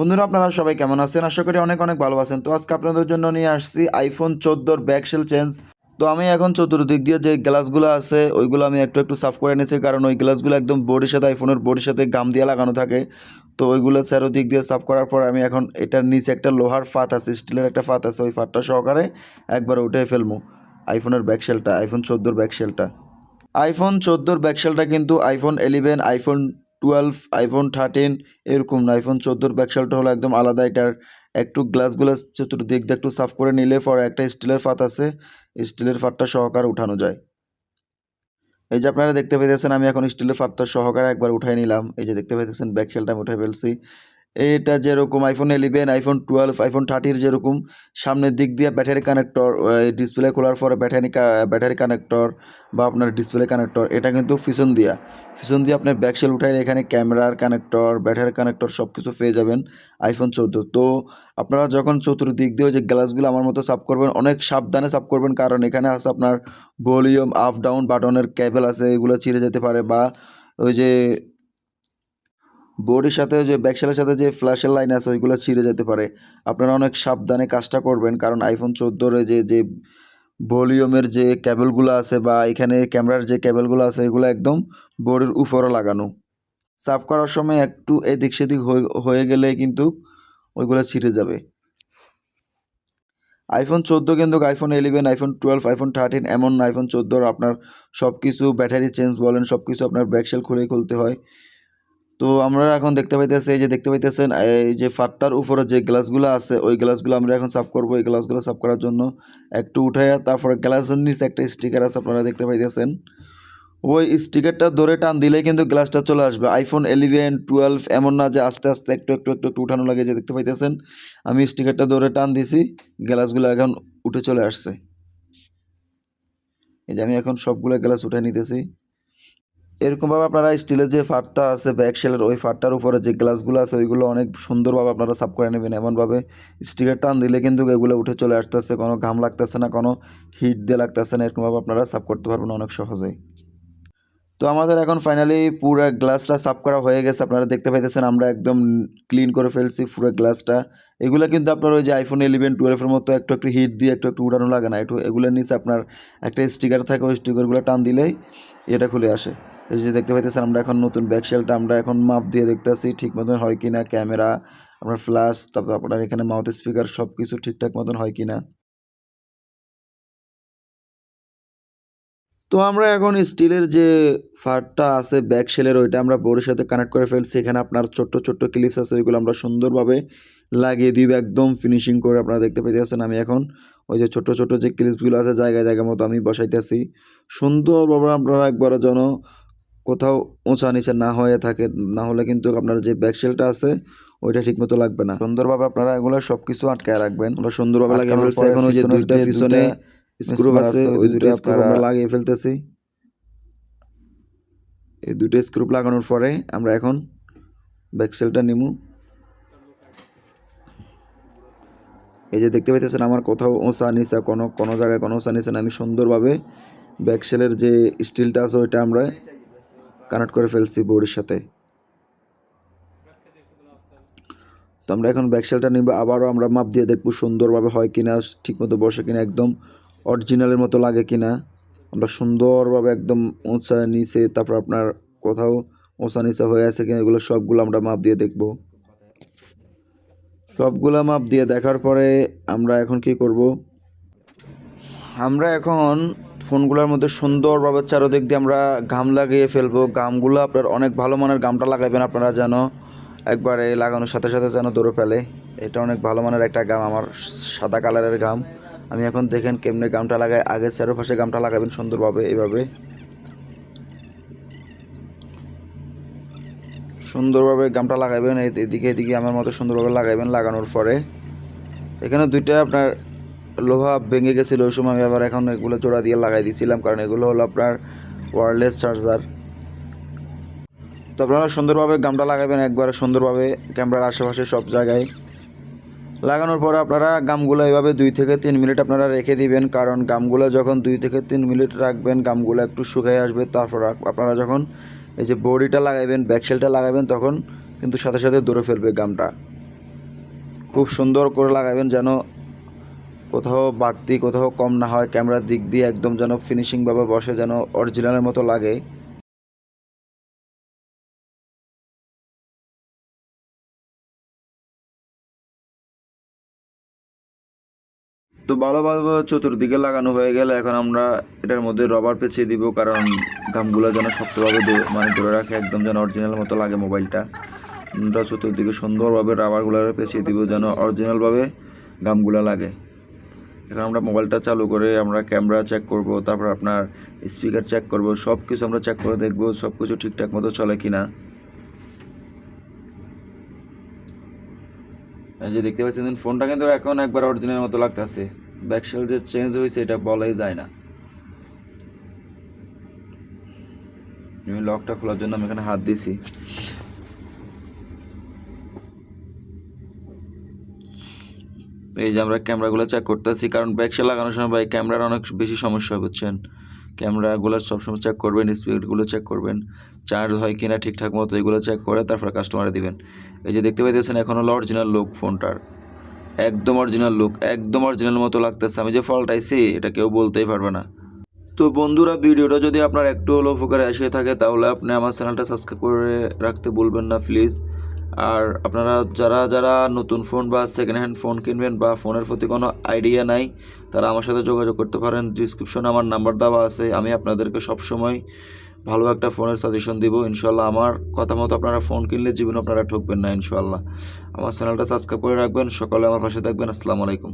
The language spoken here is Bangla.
বন্ধুরা, আপনারা সবাই কেমন আছেন? আশা করি অনেক অনেক ভালো আছেন। তো আজকে আপনাদের জন্য নিয়ে আসছি আইফোন চোদ্দোর ব্যাকশেল চেঞ্জ তো আমি এখন চতুর্দিক দিয়ে যে গ্লাসগুলো আছে, ওইগুলো আমি একটু একটু সাফ করে নিয়েছি, কারণ ওই গ্লাসগুলো একদম বোর্ডের সাথে আইফোনের বোর্ডের সাথে গাম দিয়ে লাগানো থাকে। তো ওইগুলো চারোদিক দিয়ে সাফ করার পর আমি এখন এটার নিচে একটা লোহার ফাত আছে স্টিলের একটা ফাত আছে, ওই ফাতটা সহকারে একবার উঠে ফেলব আইফোনের ব্যাকশেলটা আইফোন চোদ্দোর ব্যাকশেলটা আইফোন চোদ্দোর ব্যাকশেলটা কিন্তু iPhone eleven iPhone twelve iPhone thirteen এরকম না। আইফোন চোদ্দোর ব্যাকশালটা হলো একদম আলাদা এটার। একটু গ্লাসগুলো চতুর্দিক দিয়ে একটু সাফ করে নিলে পরে একটা স্টিলের ফাত আছে। স্টিলের ফাতটা সহকারে উঠানো যায়। এই যে আপনারা দেখতে পেতেছেন, আমি এখন স্টিলের ফাতটা সহকারে একবার উঠাই নিলাম। এই যে দেখতে পেতেছেন ব্যাকশেলটা আমি উঠাই ফেলছি। এটা যেরকম iPhone eleven iPhone twelve iPhone থার্টির যেরকম, সামনের দিক দিয়ে ব্যাটারি কানেক্টর ডিসপ্লে খোলার পরে ব্যাটারি ব্যাটারি কানেক্টর বা আপনার ডিসপ্লে কানেক্টর এটা কিন্তু পিছন দিয়া। পিছন দিয়ে আপনার ব্যাকশেল উঠাইলে এখানে ক্যামেরার কানেক্টর ব্যাটারি কানেক্টর সব কিছু পেয়ে যাবেন আইফোন চৌদ্দ। তো আপনারা যখন চতুর্দিক দিয়ে ওই যে গ্লাসগুলো আমার মতো সাফ করবেন, অনেক সাবধানে সাফ করবেন, কারণ এখানে আছে আপনার ভলিউম আপ ডাউন বাটনের ক্যাবেল আছে, এগুলো ছিঁড়ে যেতে পারে বা ওই যে বোর্ডের সাথে যে ব্যাকসেলের সাথে যে ফ্ল্যাশের লাইন আছে, ওইগুলো ছিঁড়ে যেতে পারে। আপনারা অনেক সাবধানে কাজটা করবেন, কারণ আইফোন চোদ্দোর যে যে ভলিউমের যে ক্যাবেলগুলো আছে বা এখানে ক্যামেরার যে ক্যাবেলগুলো আছে, এগুলো একদম বোর্ডের উপরে লাগানো। সাফ করার সময় একটু এদিক সেদিক হয়ে গেলে কিন্তু ওইগুলো ছিঁড়ে যাবে। আইফোন চোদ্দ কিন্তু iPhone eleven iPhone twelve iPhone thirteen এমন আইফোন চোদ্দোর আপনার সব কিছু ব্যাটারি চেঞ্জ বলেন সব কিছু আপনার ব্যাকসেল খুলেই খুলতে হয়। তো আমরা এখন দেখতে পাইতেছি, এই যে দেখতে পাইতেছেন, এই যে ফাটটার উপরে যে গ্লাসগুলো আছে, ওই গ্লাসগুলো আমরা এখন সাফ করব। এই গ্লাসগুলো সাফ করার জন্য একটু উঠাইয়া তারপরে গ্লাসের নিচে একটা স্টিকার আছে, আপনারা দেখতে পাইতেছেন। ওই স্টিকারটা ধরে টান দিলেই কিন্তু গ্লাসটা চলে আসবে। আইফোন ইলেভেন টুয়েলভ এমন না যে আস্তে আস্তে একটু একটু একটু একটু উঠানো লাগে, যে দেখতে পাইতেছেন। আমি স্টিকারটা ধরে টান দিছি, গ্লাসগুলো এখন উঠে চলে আসছে। এই যে আমি এখন সবগুলো গ্লাস উঠে নিতেছি। এরকমভাবে আপনারা স্টিলের যে ফাটটা আছে ব্যাক শেলের ওই ফাটটার উপরে যে গ্লাসগুলো আছে, ওইগুলো অনেক সুন্দরভাবে আপনারা সাফ করে নেবেন। এমনভাবে স্টিকার টান দিলে কিন্তু এগুলো উঠে চলে আসতেছে, কোনো ঘাম লাগতেছে না, কোনো হিট দিয়ে লাগতেছে না, এরকমভাবে আপনারা সাফ করতে পারবেন অনেক সহজেই। তো আমাদের এখন ফাইনালি পুরো গ্লাসটা সাফ করা হয়ে গেছে, আপনারা দেখতে পাইতেছেন আমরা একদম ক্লিন করে ফেলছি পুরো গ্লাসটা এগুলো কিন্তু আপনার ওই যে আইফোন ইলেভেন টুয়েলভের মতো একটু একটু হিট দিয়ে একটু একটু উড়ানো লাগে না, একটু এগুলোর নিচে আপনার একটা স্টিকার থাকে, ওই স্টিকারগুলো টান দিলেই এটা খুলে আসে। এই যে দেখতে পাইতেছেন, আমরা এখন নতুন ব্যাকশেলটা আমরা এখন মাপ দিয়ে দেখতেছি, ঠিক মতন হয় কি না ক্যামেরা আপনার ফ্ল্যাশ তারপর আপনার এখানে মাউথ স্পিকার সব কিছু ঠিকঠাক মতন হয় কি না তো আমরা এখন স্টিলের যে ফারটা আছে ব্যাক শেলের ওইটা আমরা বোর্ডের সাথে কানেক্ট করে ফেলছি। এখানে আপনার ছোট্ট ছোট্ট ক্লিপস আছে, ওইগুলো আমরা সুন্দরভাবে লাগিয়ে দিব, একদম ফিনিশিং করে আপনারা দেখতে পাইতেছেন আমি এখন। ওই যে ছোট ছোট যে ক্লিপসগুলো আছে, জায়গায় জায়গা মতো আমি বসাইতেছি। সুন্দরভাবে আপনারা একবার যেন কোথাও উঁচা নিচে না হয়ে থাকে না হলে কিন্তু আপনার যে ব্যাকশেলটা আছে ওইটা ঠিক মতো লাগবে না। সুন্দরভাবে আপনারা এগুলো সব কিছু আটকায় রাখবেন। আমরা সুন্দরভাবে লাগিয়ে ফেলছি এখন ওই যে দুইটা পিছনে স্ক্রু আছে ওই দুটো স্ক্রু আমরা লাগিয়ে ফেলতেছি। এই দুটো স্ক্রু লাগানোর পরে আমরা এখন ব্যাকসেলটা নিমু। এই যে দেখতে পাইতেছেন আমার কোথাও ওঁচা নিচা কোনো কোনো জায়গায় কোনো ওঁচা নিচা না। আমি সুন্দরভাবে ব্যাকসেলের যে স্টিলটা আছে ওইটা আমরা কানেক্ট করে ফেলছি বোর্ডের সাথে। তো আমরা এখন ব্যাকসেলটা নিব, আবারও আমরা মাপ দিয়ে দেখব সুন্দরভাবে হয় কিনা, ঠিকমতো বসে কিনা, একদম অরিজিনালের মতো লাগে কিনা। আমরা সুন্দরভাবে একদম উঁচা, নিচে, তারপর আপনার কোথাও উঁচা, নিচা হয়ে আছে কিনা, এগুলো সবগুলো আমরা মাপ দিয়ে দেখব। সবগুলা মাপ দিয়ে দেখার পরে আমরা এখন কি করব? আমরা এখন ফোনগুলোর মধ্যে সুন্দরভাবে চারোদিক দিয়ে আমরা গাম লাগিয়ে ফেলব। গামগুলো আপনার অনেক ভালো মানের গামটা লাগাবেন আপনারা যেন একবারে লাগানোর সাথে সাথে যেন দৌড়ে ফেলে। এটা অনেক ভালো মানের একটা গাম আমার সাদা কালারের গাম আমি এখন দেখেন কেমনে গামটা লাগাই। আগে চারোপাশে গামটা লাগাবেন সুন্দরভাবে এইভাবে। সুন্দরভাবে গামটা লাগাবেন এদিকে এদিকে আমার মতো সুন্দরভাবে লাগাবেন লাগানোর পরে। এখানে দুইটা আপনার লোহা ভেঙে গেছিল, ওই সময় আমি আবার এখন এগুলো জোড়া দিয়ে লাগাই দিয়েছিলাম কারণ এগুলো হলো আপনার ওয়ারলেস চার্জার তো আপনারা সুন্দরভাবে গামটা লাগাবেন একবারে, সুন্দরভাবে ক্যামেরার আশেপাশে সব জায়গায়। লাগানোর পর আপনারা গামগুলো এভাবে দুই থেকে তিন মিনিট আপনারা রেখে দিবেন, কারণ গামগুলো যখন দুই থেকে তিন মিনিট রাখবেন, গামগুলো একটু শুকিয়ে আসবে, তারপর আপনারা যখন এই যে বডিটা লাগাইবেন ব্যাকশেলটা লাগাবেন, তখন কিন্তু সাথে সাথে দৌড়ে ফেলবে গামটা। খুব সুন্দর করে লাগাবেন যেন কোথাও বাড়তি, কোথাও কম না হয়, ক্যামেরার দিক দিয়ে একদম যেন ফিনিশিংভাবে বসে, যেন অরিজিনালের মতো লাগে। তো ভালোভাবে চতুর্দিকে লাগানো হয়ে গেলে এখন আমরা এটার মধ্যে রবার পেঁচিয়ে দিব, কারণ গামগুলো যেন শক্তভাবে মানে ধরে রাখে, একদম যেন অরিজিনাল মতো লাগে মোবাইলটা। আমরা চতুর্দিকে সুন্দরভাবে রাবারগুলো পেঁচিয়ে দিব, যেন অরিজিনালভাবে গামগুলো লাগে। এখন আমরা মোবাইলটা চালু করে আমরা ক্যামেরা চেক করব, তারপর আপনার স্পিকার চেক করব সব কিছু আমরা চেক করে দেখব সব কিছু ঠিকঠাক মতো চলে কিনা। এই যে দেখতে পাচ্ছেন, ফোনটা কিন্তু এখন একবার অরিজিনাল মতো লাগতেছে। ব্যাকশেল যে চেঞ্জ হয়েছে, এটা বলাই যায় না। আমি লকটা খোলার জন্য আমি এখানে হাত দিছি। এই যে আমরা ক্যামেরাগুলো চেক করতেছি, কারণ ব্যাকশেল লাগানোর সময় ভাই ক্যামেরার অনেক বেশি সমস্যা বুঝছেন? ক্যামেরাগুলো সবসময় চেক করবেন স্পিডগুলো চেক করবেন চার্জ হয় কি না ঠিকঠাক মতো এগুলো চেক করে তারপরে কাস্টমারে দিবেন। এই যে দেখতে পাইতেছেন এখন হলো অরিজিনাল লুক ফোনটার একদম অরিজিনাল লুক একদম অরিজিনাল মতো লাগতেছে। আমি যে ফল্টাইছি এটা কেউ বলতেই পারবে না। তো বন্ধুরা, ভিডিওটা যদি আপনার একটু হলো উপকারে এসে থাকে, তাহলে আপনি আমার চ্যানেলটা সাবস্ক্রাইব করে রাখতে বলবেন না প্লিজ আর আপনারা যারা যারা নতুন ফোন বা সেকেন্ড হ্যান্ড ফোন কিনবেন বা ফোনের প্রতি কোনো আইডিয়া নাই, তারা আমার সাথে যোগাযোগ করতে পারেন। ডিসক্রিপশনে আমার নাম্বার দেওয়া আছে। আমি আপনাদেরকে সবসময় ভালো একটা ফোনের সাজেশন দিব। ইনশাল্লাহ আমার কথা মতো আপনারা ফোন কিনলে জীবনে আপনারা ঠকবেন না ইনশাল্লাহ আমার চ্যানেলটা সাবস্ক্রাইব করে রাখবেন। সকালে আমার পাশে থাকবেন। আসসালামু আলাইকুম।